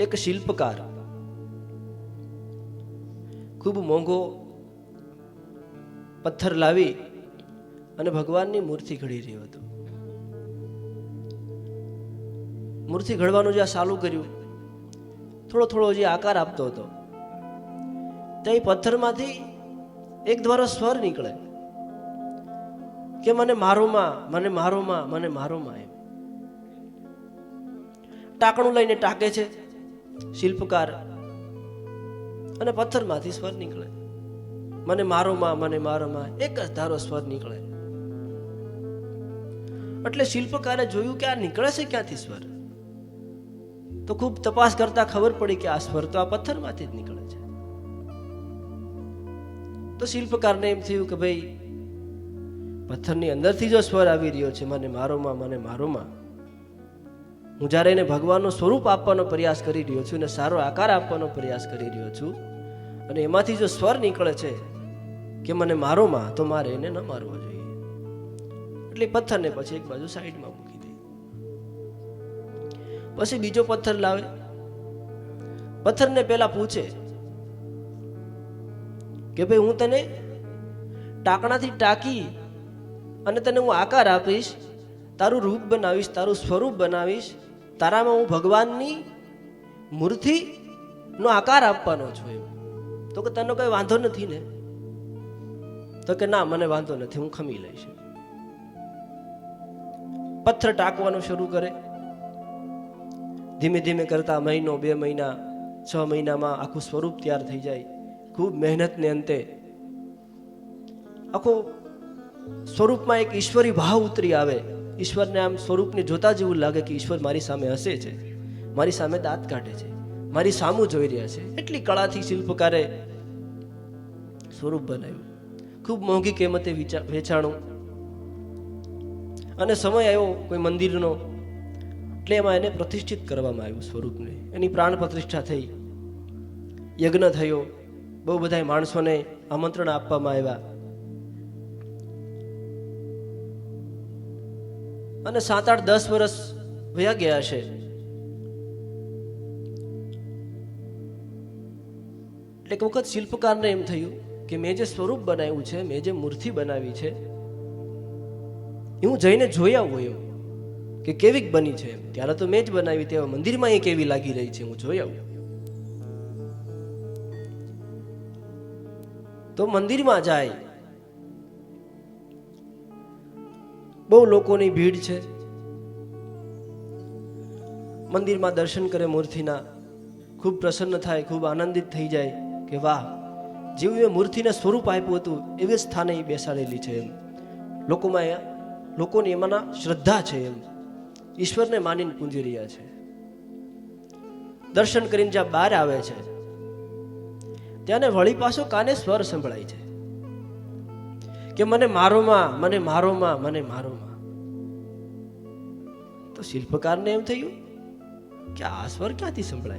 એક શિલ્પકાર. ખૂબ મોંઘો પથ્થર લાવી અને ભગવાનની મૂર્તિ ઘડી રહ્યો હતો. મૂર્તિ ઘડવાનું જે આ ચાલુ કર્યું, થોડો થોડો જે આકાર આપતો હતો ત્યાં પથ્થરમાંથી એક દ્વારા સ્વર નીકળે. કે મને મારોમાં મને મારોમાં મને મારોમાં એમ. ટાંકણું લઈને ટાકે છે. શિલ્પકાર અને પથ્થરમાંથી સ્વર નીકળે. મને મારોમાં મને મારોમાં એક જ ધારો સ્વર નીકળે. એટલે શિલ્પકારે જોયું કે આ નીકળે છે ક્યાંથી સ્વર? તો ખૂબ તપાસ કરતા ખબર પડી કે આ સ્વર તો આ પથ્થરમાંથી જ નીકળે છે. તો શિલ્પકારને એમ થયું કે ભાઈ, પથ્થરની અંદરથી જો સ્વર આવી રહ્યો છે, મને મારોમાં મને મારોમાં હું જ્યારે એને ભગવાનનું સ્વરૂપ આપવાનો પ્રયાસ કરી રહ્યો છું અને સારો આકાર આપવાનો પ્રયાસ કરી રહ્યો છું અને એમાંથી જો સ્વર નીકળે છે કે મને મારો માં, તો મારે એને ન મારવો જોઈએ. એટલે પથ્થરને પછી એક બાજુ સાઈડમાં મૂકી દે. પછી બીજો પથ્થર લાવે. પથ્થરને પહેલા પૂછે કે ભાઈ હું તને ટાંકણાથી ટાંકી અને તને હું આકાર આપીશ તારું રૂપ બનાવીશ, તારું સ્વરૂપ બનાવીશ, તારામાં હું ભગવાનની મૂર્તિનો આકાર આપવાનો છું એમ. તો કે તને કોઈ વાંધો નથી ને? તો કે ના, મને વાંધો નથી, હું ખમી લઈશ પથ્થર ટાંકવાનું શરૂ કરે. ધીમે ધીમે કરતા મહિનો, બે મહિના, છ મહિનામાં આખું સ્વરૂપ તૈયાર થઈ જાય. ખૂબ મહેનતને અંતે આખું સ્વરૂપમાં એક ઈશ્વરી ભાવ ઉતરી આવે. ઈશ્વરને આમ સ્વરૂપને જોતા જેવું લાગે કે ઈશ્વર મારી સામે હસે છે. મારી સામે દાંત કાઢે છે. મારી સામું જોઈ રહ્યા છે. એટલી કળાથી શિલ્પકારે સ્વરૂપ બનાવ્યું. ખૂબ મોંઘી કિંમતે વિચા, વેચાણું. અને સમય આવ્યો કોઈ મંદિરનો, એટલે એમાં એને પ્રતિષ્ઠિત કરવામાં આવ્યું સ્વરૂપને. એની પ્રાણ પ્રતિષ્ઠા થઈ. યજ્ઞ થયો. બહુ બધા માણસોને આમંત્રણ આપવામાં આવ્યા. અને સાત આઠ દસ વર્ષ વયા ગયા છે. એટલે એક વખત શિલ્પકારને એમ થયું કે મેં જે સ્વરૂપ બનાવ્યું છે, મેં જે મૂર્તિ બનાવી છે, એ હું જઈને જોઈ આવું એમ કે કેવીક બની છે ત્યારે તો મેં જ બનાવી તેવા મંદિરમાં એ કેવી લાગી રહી છે, હું જોઈ આવું તો મંદિરમાં જાય બહુ લોકોની ભીડ છે. મંદિરમાં દર્શન કરે મૂર્તિના, ખૂબ પ્રસન્ન થાય, ખૂબ આનંદિત થઈ જાય કે વાહ, જેવું એ મૂર્તિને સ્વરૂપ આપ્યું હતું, એવી સ્થાને એ બેસાડેલી છે એમ. લોકોમાં લોકોની એમાંના શ્રદ્ધા છે એમ. ઈશ્વરને માનીને પૂંજી રહ્યા છે. દર્શન કરીને જ્યાં બહાર આવે છે, ત્યાંને વળી પાછો કાને સ્વર સંભળાય છે? કે મને મારોમાં મને મારોમાં મને મારોમાં. તો શિલ્પકારને એમ થયું કે આ સ્વર ક્યાંથી સંભળાય?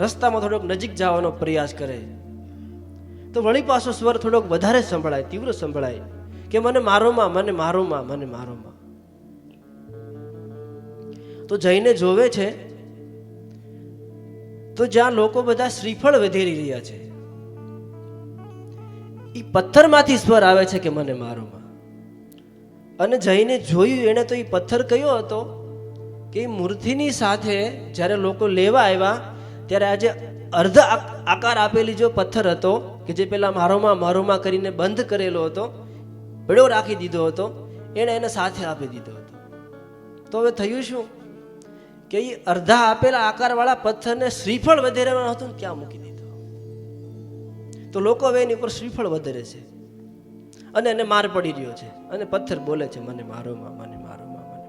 રસ્તામાં થોડોક નજીક જવાનો પ્રયાસ કરે. તો વળી પાછો સ્વર થોડોક વધારે સંભળાય, તીવ્ર સંભળાય કે મને મારોમાં મને મારોમાં મને મારોમાં. તો જઈને જોવે છે, તો જ્યાં લોકો બધા શ્રીફળ વધેરી રહ્યા છે. એ પથ્થરમાંથી સ્વર આવે છે કે મને મારોમાં? અને જઈને જોયું એને તો એ પથ્થર કયો હતો? કે એ મૂર્તિની સાથે જ્યારે લોકો લેવા આવ્યા, ત્યારે આજે અર્ધ આકાર આપેલી જો પથ્થર હતો, કે જે પેલા મારોમાં મારોમાં કરીને બંધ કરેલો હતો પડ્યો રાખી દીધો હતો, એણે એને સાથે આપી દીધો હતો. તો હવે થયું શું? કે એ અર્ધા આપેલા આકારવાળા પથ્થરને શ્રીફળ વધેરેમાં હતું ક્યાં મૂકી તો લોકો હવે એની ઉપર શ્રીફળ વધારે છે. અને એને માર પડી રહ્યો છે. અને પથ્થર બોલે છે, મને મારો, માં, મને મારો, માં,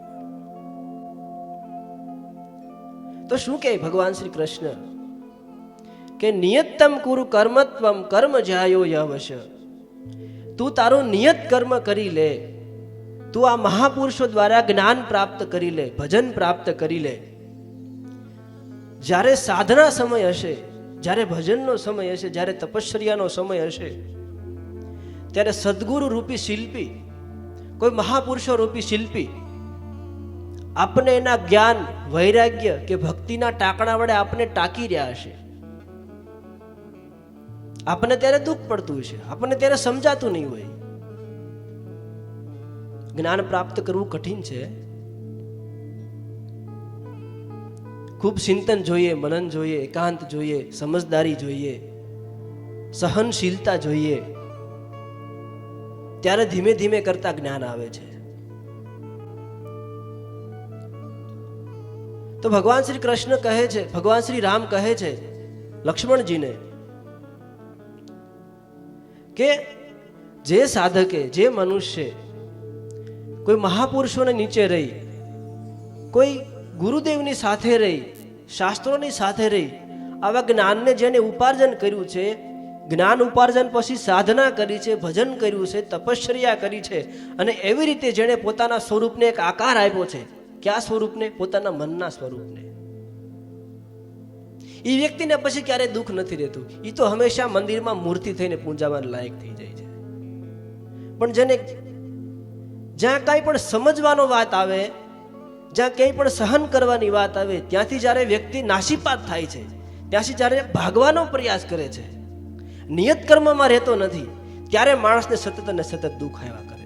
મને તો શું કહે ભગવાન શ્રી કૃષ્ણ? કે નિયતમ કુરુ કર્મત્વમ કર્મ જાયો યવશ. તું તારું નિયત કર્મ કરી લે. તું આ મહાપુરુષો દ્વારા જ્ઞાન પ્રાપ્ત કરી લે, ભજન પ્રાપ્ત કરી લે. જ્યારે સાધના સમય હશે જ્યારે ભજનનો સમય હશે, જ્યારે તપશ્ચર્યાનો સમય હશે, ત્યારે સદગુરુ રૂપી શિલ્પી, કોઈ મહાપુરુષો રૂપી શિલ્પી આપણને એના જ્ઞાન, વૈરાગ્ય કે ભક્તિના ટાંકણા વડે આપણને ટાંકી રહ્યા હશે. આપણને ત્યારે દુઃખ પડતું હશે આપણને ત્યારે સમજાતું નહીં હોય. જ્ઞાન પ્રાપ્ત કરવું કઠિન છે. ખૂબ ચિંતન જોઈએ, મનન જોઈએ, એકાંત જોઈએ, સમજદારી જોઈએ, સહનશીલતા જોઈએ. ત્યારે ધીમે ધીમે કરતા જ્ઞાન આવે છે. તો ભગવાન શ્રી કૃષ્ણ કહે છે, ભગવાન શ્રી રામ કહે છે, લક્ષ્મણજીને, કે જે સાધકે, જે મનુષ્ય, કોઈ મહાપુરુષોને નીચે રહી, કોઈ ગુરુદેવની સાથે રહી, શાસ્ત્રોની સાથે રહી, આવા જ્ઞાનને જેને ઉપાર્જન કર્યું છે, જ્ઞાન ઉપાર્જન પછી સાધના કરી છે, ભજન કર્યું છે, તપશ્ચર્યા કરી છે અને એવી રીતે જેણે પોતાના સ્વરૂપને એક આકાર આપ્યો છે. કયા સ્વરૂપને? પોતાના મનના સ્વરૂપને. એ વ્યક્તિને પછી ક્યારેય દુઃખ નથી રહેતું. એ તો હંમેશા મંદિરમાં મૂર્તિ થઈને પૂંજાવા લાયક થઈ જાય છે. પણ જેને જ્યાં કાંઈ પણ સમજવાનો વાત આવે જ્યાં ક્યાંય પણ સહન કરવાની વાત આવે, ત્યાંથી જ્યારે વ્યક્તિ નાસીપાત થાય છે, ત્યાંથી જ્યારે ભાગવાનો પ્રયાસ કરે છે, નિયત કર્મમાં રહેતો નથી, ત્યારે માણસને સતત અને સતત દુઃખ આવ્યા કરે